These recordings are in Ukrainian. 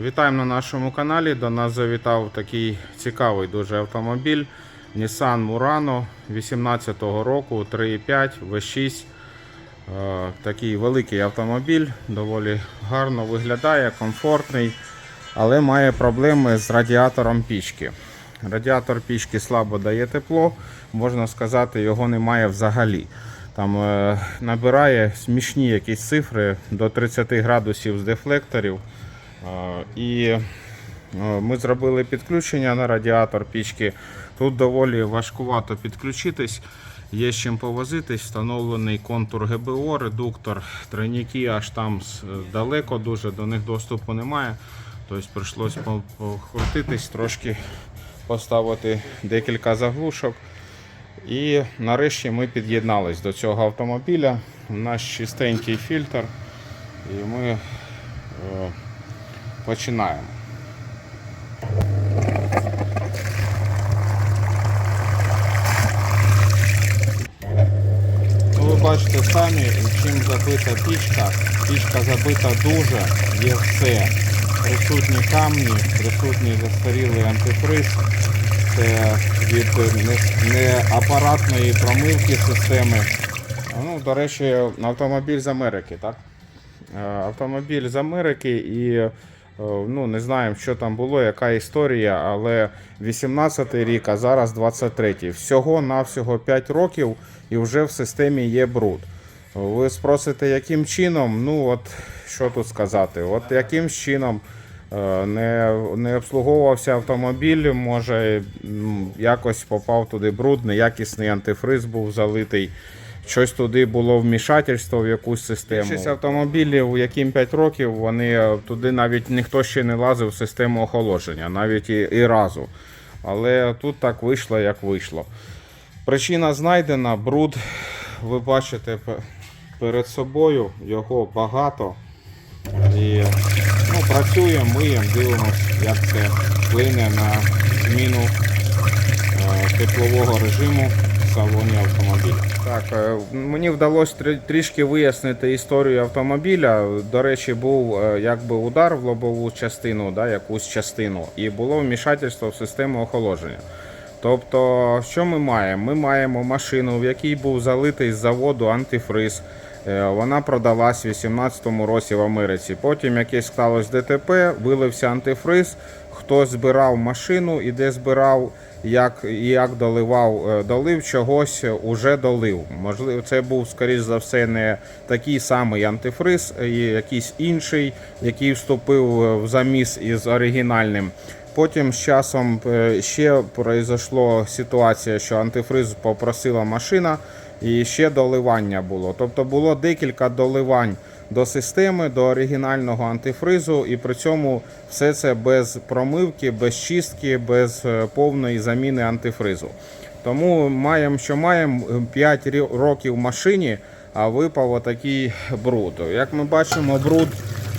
Вітаємо на нашому каналі. До нас завітав такий цікавий дуже автомобіль Nissan Murano 18-го року 3.5 V6. Е, Такий великий автомобіль, доволі гарно виглядає, комфортний, але має проблеми з радіатором пічки. Радіатор пічки слабо дає тепло, можна сказати, його немає взагалі. Там е, набирає смішні якісь цифри до 30 градусів з дефлекторів. Е, І е, ми зробили підключення на радіатор пічки. Тут доволі важкувато підключитись. Є з чим повозитись, встановлений контур ГБО, редуктор, тройники аж там далеко дуже, до них доступу немає. Тобто прийшлось по- покрутитись трошки, поставити декілька заглушок. І нарешті ми під'єднались до цього автомобіля. У нас чистенький фільтр. І ми е, починаємо. Ну, ви бачите самі, чим забита пічка. Пічка забита дуже, є все. Присутні камні, присутній застарілий антифриз. Це від не, не промивки системи. Ну, до речі, автомобіль з Америки, так? Е, Автомобіль з Америки і ну, не знаємо, що там було, яка історія, але 18-й рік, а зараз 23-й. Всього навсього 5 років і вже в системі є бруд. Ви спросите, яким чином? Ну, от що тут сказати? От яким чином е, не, не обслуговувався автомобіль, може якось попав туди бруд, неякісний антифриз був залитий. Щось туди було вмішательство в якусь систему. Більшість автомобілів, яким 5 років, вони е, туди навіть ніхто ще не лазив в систему охолодження, навіть і, і разу. Але тут так вийшло, як вийшло. Причина знайдена, бруд, ви бачите перед собою, його багато. І ну, працюємо, миємо, дивимося, як це вплине на зміну е, теплового режиму салоні автомобіля. Так, е, мені вдалося трішки вияснити історію автомобіля. До речі, був е, якби удар в лобову частину, да, якусь частину, і було вмішательство в систему охолодження. Тобто, що ми маємо? Ми маємо машину, в якій був залитий з заводу антифриз. Е, Вона продалась у 2018 році в Америці. Потім якесь сталося ДТП, вилився антифриз. Хтось збирав машину і де збирав, як, як доливав, е, долив чогось, е, уже долив. Можливо, це був, скоріш за все, не такий самий антифриз, якийсь інший, який вступив е, в заміс із оригінальним. Потім з часом е, ще произошло ситуація, що антифриз попросила машина, і ще доливання було. Тобто було декілька доливань до системи, до оригінального антифризу, і при цьому все це без промивки, без чистки, без е, повної заміни антифризу. Тому маємо, що маємо 5 років в машині, а випав отакий бруд. Як ми бачимо, бруд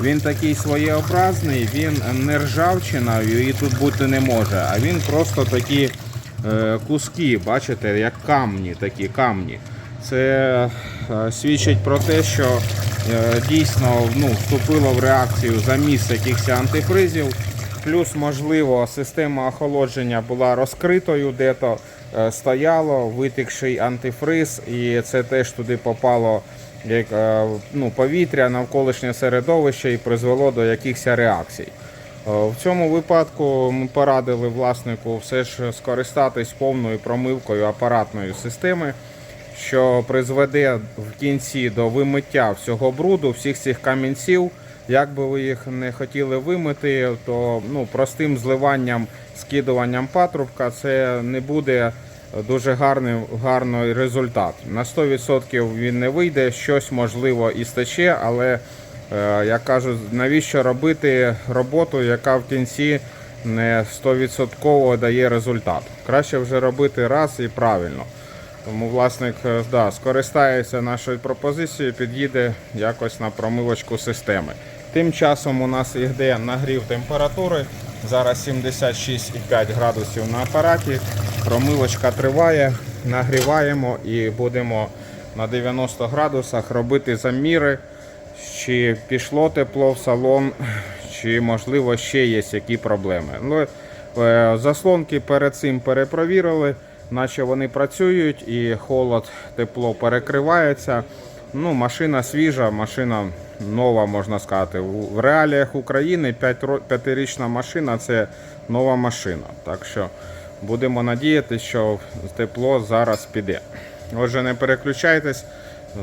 він такий своєобразний, він не ржавчиною і тут бути не може, а він просто такі е, куски, бачите, як камні, такі камні. Це е, свідчить про те, що е, дійсно ну, вступило в реакцію заміс якихось антифризів. Плюс, можливо, система охолодження була розкритою, де-то е, стояло, витекший антифриз, і це теж туди попало як, е, ну, повітря, навколишнє середовище і призвело до якихось реакцій. Е, В цьому випадку ми порадили власнику все ж скористатись повною промивкою апаратної системи, що призведе в кінці до вимиття всього бруду, всіх цих камінців. Як би ви їх не хотіли вимити, то ну, простим зливанням, скидуванням патрубка це не буде дуже гарний, гарний результат. На 100% він не вийде, щось можливо і стече, але е, я кажу, навіщо робити роботу, яка в кінці не 100% дає результат. Краще вже робити раз і правильно. Тому власник е, да, скористається нашою пропозицією, під'їде якось на промивочку системи. Тим часом у нас йде нагрів температури. Зараз 76,5 градусів на апараті. Промивочка триває, нагріваємо і будемо на 90 градусах робити заміри, чи пішло тепло в салон, чи можливо ще є які проблеми. Ну, е, заслонки перед цим перепровірили, наче вони працюють і холод, тепло перекривається. Ну, машина свіжа, машина нова, можна сказати. В реаліях України 5 п'ятирічна машина це нова машина. Так що будемо надіятися, що тепло зараз піде. Отже, не переключайтесь.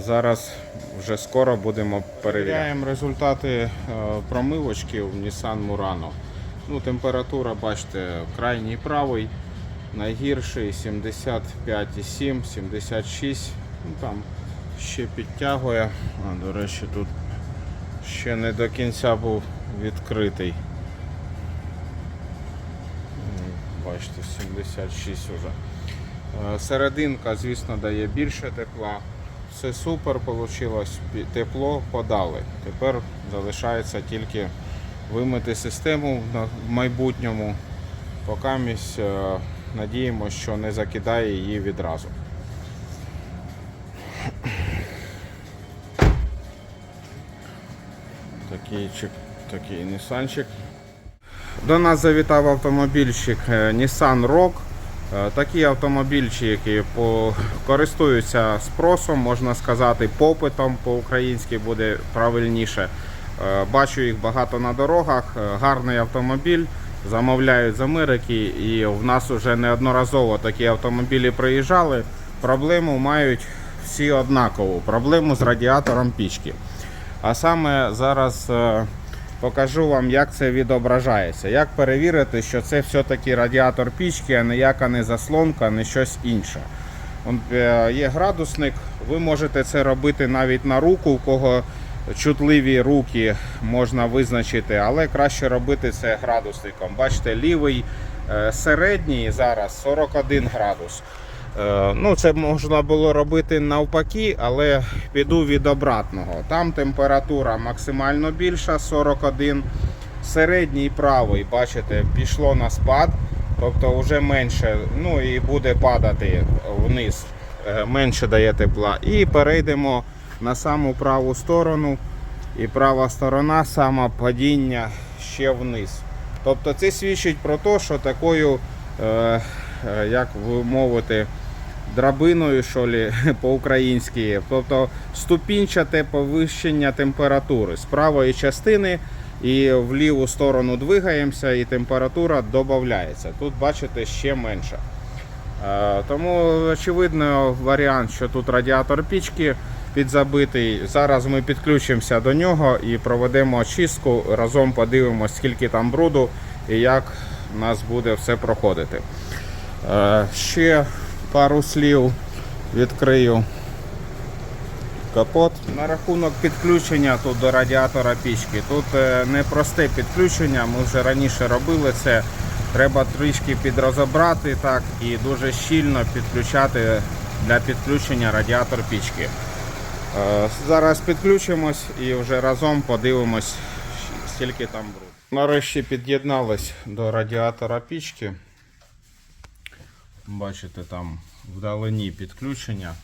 Зараз вже скоро будемо. Перевіряємо результати е, промивочки в Nissan Murano. Ну, температура, бачите, крайній правий, найгірший 75,7, 76. Ну, там ще підтягує. А, до речі, тут ще не до кінця був відкритий. Бачите, 76 вже. Е, Серединка, звісно, дає більше тепла. Все супер вийшло, тепло подали. Тепер залишається тільки вимити систему в майбутньому. Поки е, надіємося, що не закидає її відразу. Такий, такий Нісанчик. До нас завітав автомобільщик е, Nissan Rogue. Е, Такі автомобільчики користуються спросом, можна сказати, попитом по-українськи буде правильніше. Е, Бачу їх багато на дорогах. Е, Гарний автомобіль. Замовляють з Америки, і в нас вже неодноразово такі автомобілі приїжджали. Проблему мають всі однакову проблему з радіатором пічки. А саме зараз е, покажу вам, як це відображається. Як перевірити, що це все-таки радіатор пічки, а ніяка не заслонка, не щось інше. Е, Є градусник, ви можете це робити навіть на руку, у кого чутливі руки можна визначити, але краще робити це градусником. Бачите, лівий е, середній зараз 41 градус. Е, Ну, це можна було робити навпаки, але піду від обратного. Там температура максимально більша 41. Середній правий, бачите, пішло на спад, тобто вже менше, ну і буде падати вниз, е, менше дає тепла. І перейдемо на саму праву сторону. І права сторона саме падіння ще вниз. Тобто це свідчить про те, що такою, е, е, як ви мовите, драбиною, що лі, по-українськи, тобто ступінчате повищення температури з правої частини і в ліву сторону двигаємося, і температура додається. Тут бачите ще менше. Тому очевидно варіант, що тут радіатор пічки підзабитий. Зараз ми підключимося до нього і проведемо очистку. Разом подивимося, скільки там бруду і як у нас буде все проходити. Е, Ще пару слів відкрию капот. На рахунок підключення тут до радіатора пічки. Тут е, не просте підключення, ми вже раніше робили це. Треба трішки підрозібрати так і дуже щільно підключати для підключення радіатор пічки. Е, Зараз підключимось і вже разом подивимось, скільки там бруду. Нарешті під'єднались до радіатора пічки. Бачите, там вдалині підключення.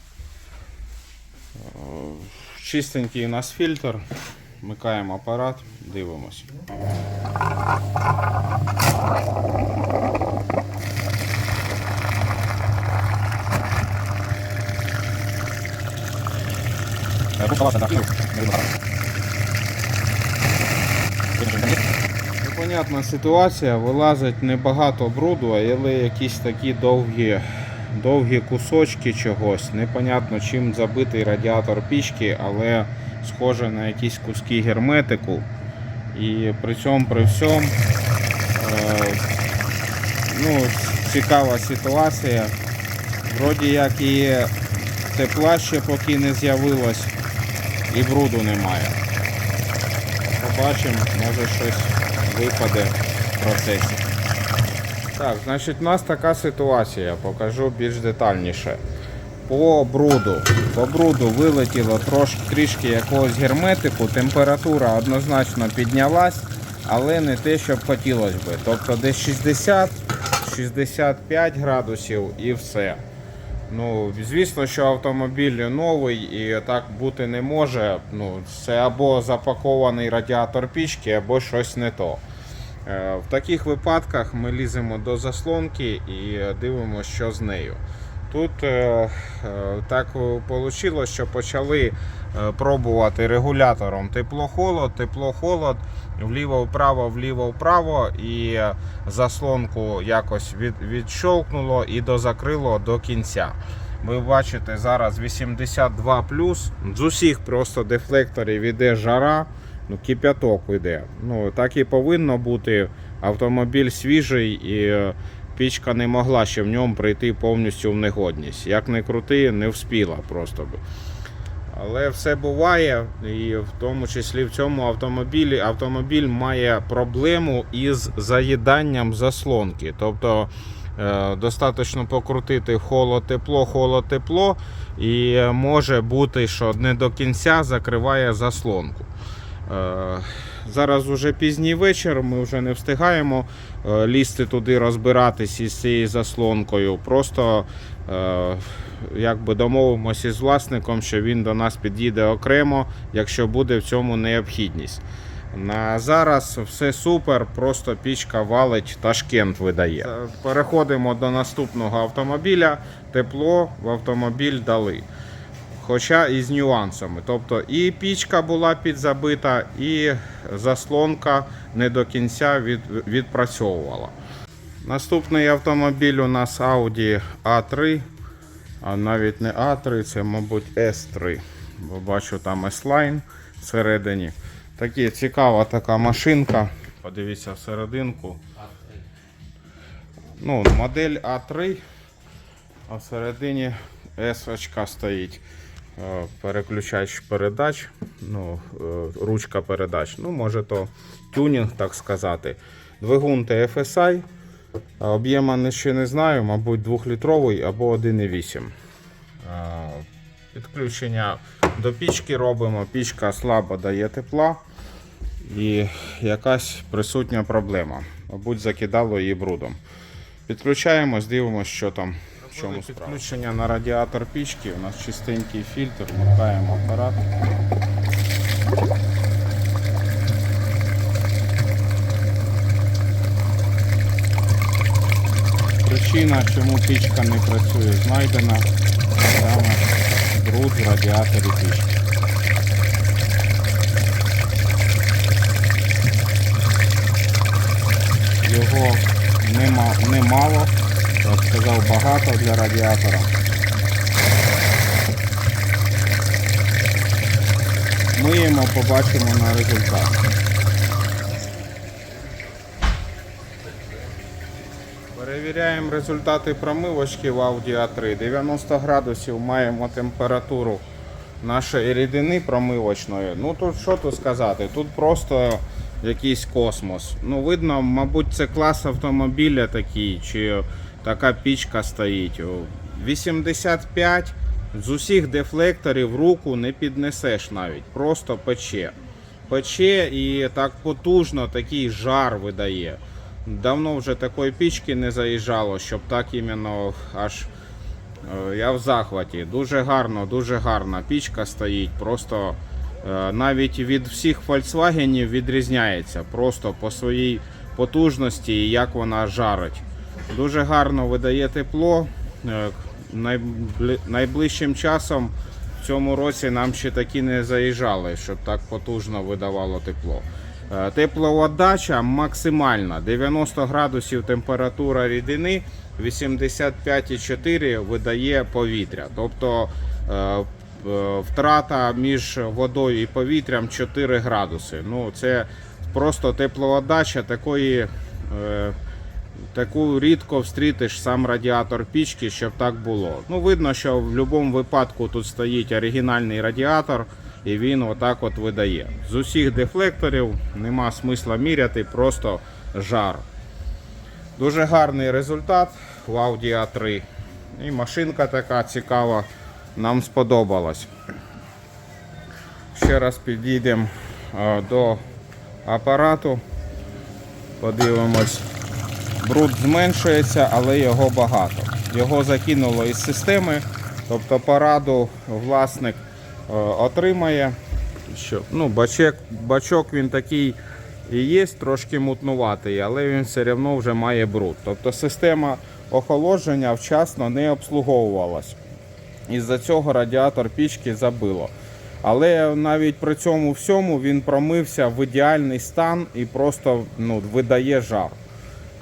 Е, Чистенький у нас фільтр. Вмикаємо апарат, дивимось. Непонятна ситуація, вилазить небагато бруду, але якісь такі довгі, довгі кусочки чогось. Непонятно чим забитий радіатор пічки, але схоже на якісь куски герметику. І при цьому при всьому е, ну, цікава ситуація. Вроді як і тепла ще поки не з'явилось, і бруду немає. Побачимо, може щось випаде в процесі. Так, значить, у нас така ситуація, покажу більш детальніше. По бруду. По бруду вилетіло трошки трішки якогось герметику, температура однозначно піднялась, але не те, що б хотілося би. Тобто десь 60-65 градусів і все. Ну, звісно, що автомобіль новий і так бути не може. Ну, це або запакований радіатор пічки, або щось не то. Е, В таких випадках ми ліземо до заслонки і дивимося, що з нею. Тут е, е, так вийшло, що почали е, пробувати регулятором тепло-холод, тепло-холод, вліво-вправо, вліво-вправо, і заслонку якось від, відщолкнуло і дозакрило до кінця. Ви бачите зараз 82 з усіх просто дефлекторів іде жара, ну, кип'яток іде. Ну, так і повинно бути. Автомобіль свіжий і пічка не могла ще в ньому прийти повністю в негодність. Як не крути, не вспіла просто. Але все буває, і в тому числі в цьому автомобілі автомобіль має проблему із заїданням заслонки. Тобто е, достатньо покрутити холод-тепло, холод-тепло, і може бути, що не до кінця закриває заслонку. Е, Зараз вже пізній вечір, ми вже не встигаємо е, лізти туди, розбиратись із цією заслонкою. Просто е, якби домовимося з власником, що він до нас під'їде окремо, якщо буде в цьому необхідність. На зараз все супер, просто пічка валить, Ташкент видає. Переходимо до наступного автомобіля. Тепло в автомобіль дали. Хоча і з нюансами. Тобто і пічка була підзабита, і заслонка не до кінця від, відпрацьовувала. Наступний автомобіль у нас Audi A3, а навіть не A3, це, мабуть, S3. Бо бачу там S-Line всередині. Такі цікава така машинка. Подивіться всерединку. Ну, модель А3, а всередині S стоїть. Е, Переключач передач, ну, е, ручка передач. Ну, може то тюнінг, так сказати. Двигун TFSI. Об'єма ще не знаю, мабуть, 2-літровий або 1,8. Е, Підключення до пічки робимо. Пічка слабо дає тепла і якась присутня проблема. Мабуть, закидало її брудом. Підключаємось, дивимося, що там. В чому справа. Підключення на радіатор пічки. У нас чистенький фільтр, вмикаємо апарат. Причина, чому пічка не працює, знайдена саме бруд в радіаторі пічки. Його нема, немало, я б сказав багато для радіатора. Миємо, побачимо на результат. Перевіряємо результати промивочки в Audi A3. 90 градусів маємо температуру нашої рідини промивочної. Ну тут що тут сказати? Тут просто якийсь космос. Ну, видно, мабуть, це клас автомобіля такий, чи така пічка стоїть. 85 з усіх дефлекторів руку не піднесеш навіть, просто пече. Пече і так потужно такий жар видає. Давно вже такої пічки не заїжджало, щоб так іменно аж е, я в захваті. Дуже гарно, дуже гарна пічка стоїть. Просто е, навіть від всіх Volkswagen відрізняється просто по своїй потужності і як вона жарить. Дуже гарно видає тепло. Е, Найближчим часом в цьому році нам ще такі не заїжджали, щоб так потужно видавало тепло. Е, Теплоотдача максимальна. 90 градусів температура рідини, 85,4 видає повітря. Тобто е, втрата між водою і повітрям 4 градуси. Ну, це просто теплоотдача такої. Таку рідко встрітиш сам радіатор пічки, щоб так було. Ну, видно, що в будь-якому випадку тут стоїть оригінальний радіатор, і він отак от видає. З усіх дефлекторів нема смисла міряти, просто жар. Дуже гарний результат в Audi A3. І машинка така цікава, нам сподобалась. Ще раз підійдемо е, до апарату. Подивимось. Бруд зменшується, але його багато. його закинуло із системи. Тобто пораду власник е, отримає. Що, ну, бачок, бачок він такий і є, трошки мутнуватий, але він все одно вже має бруд. Тобто система охолодження вчасно не обслуговувалась. Із-за цього радіатор пічки забило. Але навіть при цьому всьому він промився в ідеальний стан і просто ну, видає жар.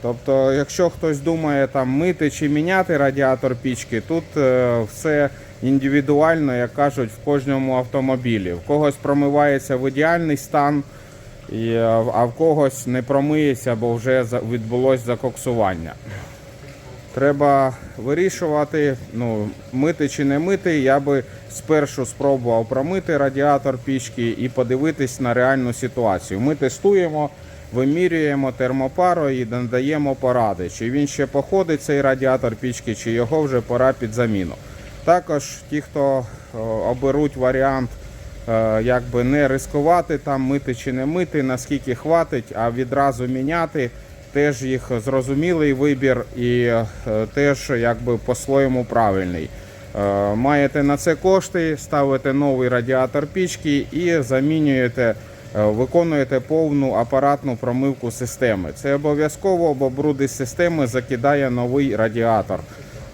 Тобто, якщо хтось думає там мити чи міняти радіатор пічки, тут е, все індивідуально, як кажуть, в кожному автомобілі. В когось промивається в ідеальний стан, е, а в когось не промиється, бо вже відбулось закоксування. Треба вирішувати, ну, мити чи не мити. Я би спершу спробував промити радіатор пічки і подивитись на реальну ситуацію. Ми тестуємо, вимірюємо термопару і надаємо поради, чи він ще походить цей радіатор пічки, чи його вже пора під заміну. Також ті, хто оберуть варіант е, якби не ризикувати там мити чи не мити, наскільки хватить, а відразу міняти. Теж їх зрозумілий вибір і е, теж якби по-своєму правильний. Е, Маєте на це кошти, ставите новий радіатор пічки і замінюєте, е, виконуєте повну апаратну промивку системи. Це обов'язково, бо бруди системи закидає новий радіатор.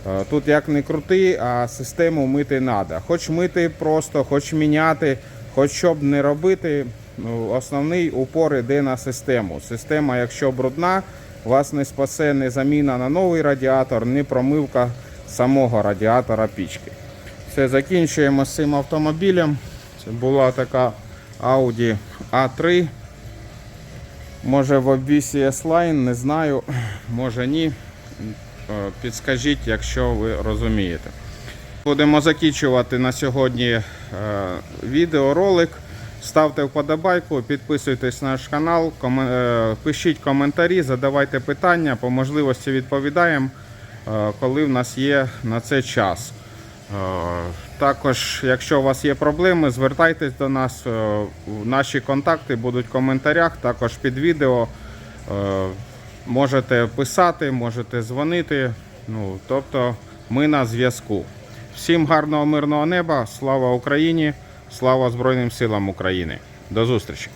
Е, Тут як не крути, а систему мити треба. Хоч мити просто, хоч міняти, хоч що б не робити. Ну, основний упор іде на систему. Система, якщо брудна, вас не спасе не заміна на новий радіатор, ні промивка самого радіатора пічки. Все, закінчуємо з цим автомобілем. Це була така Audi A3. Може в обвісі S-Line, не знаю, може ні. Е, Підскажіть, якщо ви розумієте. Будемо закінчувати на сьогодні е, відеоролик. Ставте вподобайку, підписуйтесь на наш канал, е, пишіть коментарі, задавайте питання, по можливості відповідаємо, коли в нас є на це час. Також, якщо у вас є проблеми, звертайтесь до нас. е, Наші контакти будуть в коментарях, також під відео. Е, Можете писати, можете дзвонити. Ну, тобто ми на зв'язку. Всім гарного мирного неба, слава Україні, слава Збройним силам України. До зустрічі!